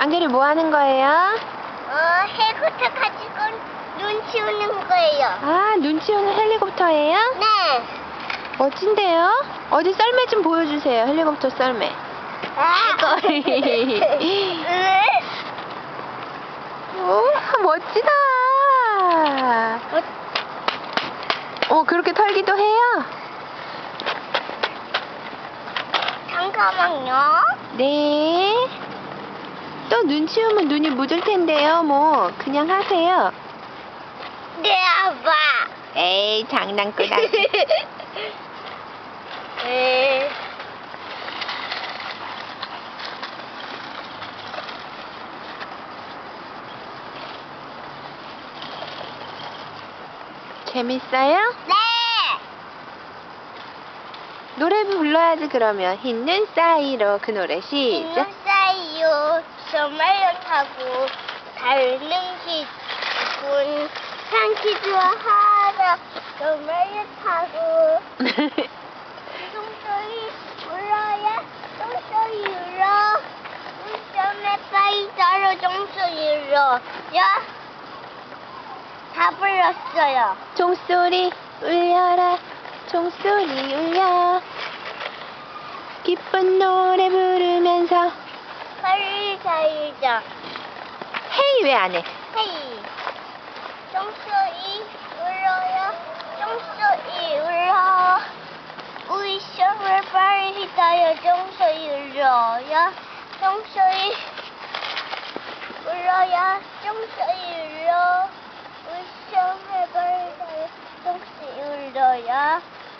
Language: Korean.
안개리 뭐 하는 거예요? 어, 헬코터 가지고 눈 치우는 거예요. 아, 눈 치우는 헬리콥터예요? 네. 멋진데요? 어디 썰매 좀 보여주세요. 헬리콥터 썰매. 아이고. 오, 멋지다. 어, 그렇게 털기도 해요? 잠깐만요. 네. 또 눈 치우면 눈이 묻을 텐데요. 뭐, 그냥 하세요. 네, 아빠. 에이, 장난꾸다. 네. 재밌어요? 네. 노래 불러야지, 그러면. 흰눈 사이로 그 노래 시작. 눈 사이요. 정말요 타고 달는 기분 상기도 하라. 정말요 타고 똥소리 울어야 똥소리 울어. 눈점에 빠이 따로 똥소리 울어. 야. 다 불렀어요. 종소리 울려라 종소리 울려 기쁜 노래 빨리 살자. 헤이 왜 안 해? 헤이. 종소리 울어요. 종소리 울어. 우리 시험을 빨리 따요. 종소리 울어요. 종소리 울어요. 종소리 울어. 우리 시험을 빨리 따요. 종소리 울어요.